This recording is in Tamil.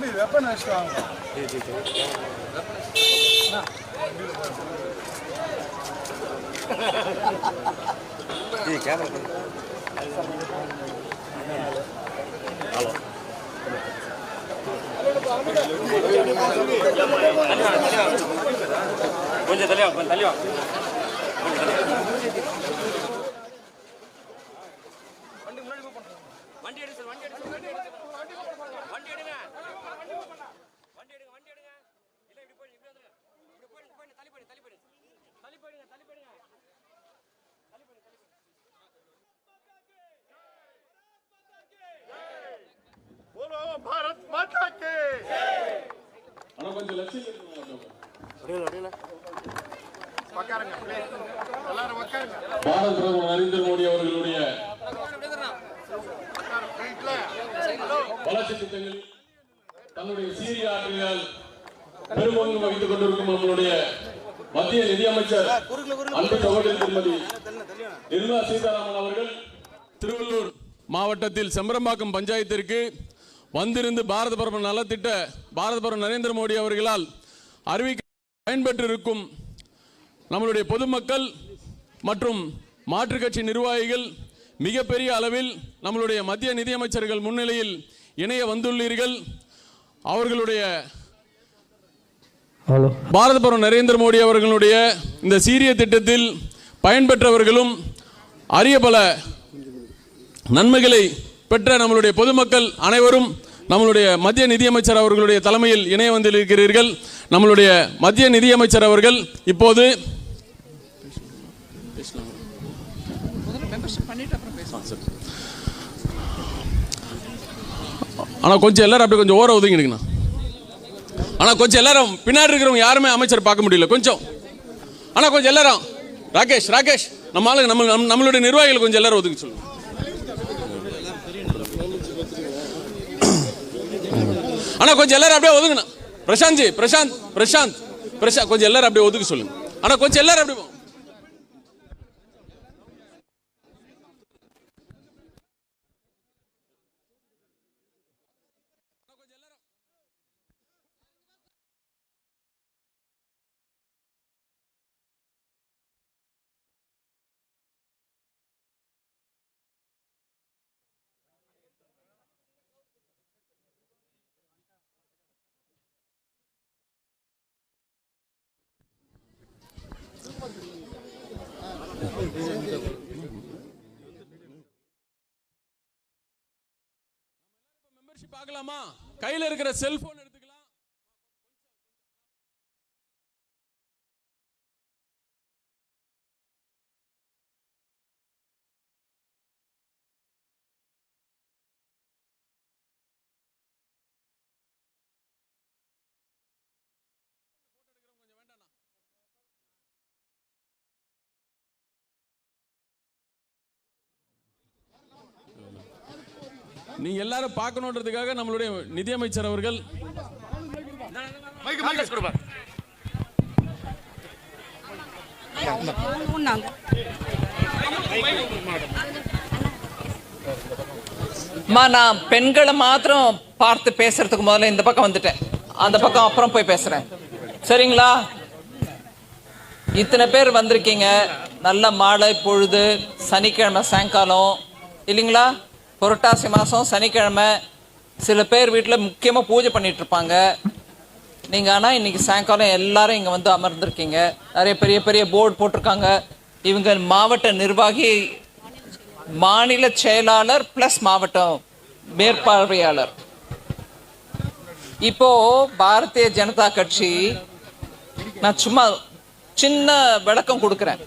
தம்பி வெப்பன் வச்சுட்டு வாங்க. கொஞ்சம் தள்ளி வா தள்ளி வா. வண்டி முன்னாடி வண்டி எடுத்து வண்டி எடுத்து பாரத பிரதமர் நரேந்திர மோடி அவர்களுடைய வளர்ச்சி திட்டங்களில் தன்னுடைய சீரிய ஆற்றலால் பெரும்பங்கு வகித்துக் கொண்டிருக்கும் நம்மளுடைய மத்திய நிதியமைச்சர் அன்பு சகோதரி திருமதி நிர்மலா சீதாராமன் அவர்கள் திருவள்ளூர் மாவட்டத்தில் செம்பரம்பாக்கம் பஞ்சாயத்திற்கு வந்திருந்து பாரத பிரதமர் நலத்திட்ட பாரத பிரதமர் நரேந்திர மோடி அவர்களால் அறிவிக்க பயன்பெற்றிருக்கும் நம்மளுடைய பொதுமக்கள் மற்றும் மாற்றுக் கட்சி நிர்வாகிகள் மிகப்பெரிய அளவில் நம்மளுடைய மத்திய நிதியமைச்சர்கள் முன்னிலையில் இணைய வந்துள்ளீர்கள். அவர்களுடைய பாரத பிரதமர் நரேந்திர மோடி அவர்களுடைய இந்த சீரிய திட்டத்தில் பயன்பெற்றவர்களும் அரிய பல நன்மைகளை பெற்ற நம்மளுடைய பொதுமக்கள் அனைவரும் நம்மளுடைய மத்திய நிதியமைச்சர் அவர்களுடைய தலைமையில் இணைய வந்திருக்கிறீர்கள் நம்மளுடைய மத்திய நிதியமைச்சர் அவர்கள் இப்போது ஆனால் கொஞ்சம் எல்லாரும் அப்படி கொஞ்சம் ஓர ஒதுங்கிடுங்கண்ணா ஆனால் கொஞ்சம் எல்லாரும் பின்னாடி இருக்கிறவங்க யாருமே அமைச்சர் பார்க்க முடியல. கொஞ்சம். ஆனால் கொஞ்சம் எல்லாரும். ராகேஷ் ராகேஷ். நம்ம ஆளுங்க நம்ம நம்மளுடைய நிர்வாகிகள் கொஞ்சம் எல்லாரும் ஒதுங்க சொல்லுங்க. ஆனால் கொஞ்சம் எல்லாரும் அப்படியே ஒதுங்கண்ணா. பிரசாந்த் ஜி பிரசாந்த் பிரசாந்த் பிரசாந்த் கொஞ்சம் எல்லாரும் அப்படியே ஒதுக்க சொல்லுங்க. ஆனால் கொஞ்சம் எல்லாரும் அப்படியே பார்க்கலாமா? கையில இருக்கிற செல்போன் நீ எல்லாரும் பார்க்கணுன்றதுக்காக நம்மளுடைய நிதியமைச்சர் அவர்கள் நான் பெண்களை மாத்திரம் பார்த்து பேசுறதுக்கு முதல்ல இந்த பக்கம் வந்துட்டேன். அந்த பக்கம் அப்புறம் போய் பேசுறேன். சரிங்களா? இத்தனை பேர் வந்திருக்கீங்க. நல்ல மாலை பொழுது சனிக்கிழமை சாயங்காலம். இல்லைங்களா? புரட்டாசி மாதம் சனிக்கிழமை சில பேர் வீட்டில் முக்கியமாக பூஜை பண்ணிட்டு இருப்பாங்க நீங்கள் ஆனால் இன்னைக்கு சாயங்காலம் எல்லாரும் இங்கே வந்து அமர்ந்திருக்கீங்க. நிறைய பெரிய பெரிய போர்டு போட்டிருக்காங்க. இவங்க மாவட்ட நிர்வாகி மாநில செயலாளர் ப்ளஸ் மாவட்டம் மேற்பார்வையாளர். இப்போ பாரதிய ஜனதா கட்சி நான் சும்மா சின்ன விளக்கம் கொடுக்குறேன்.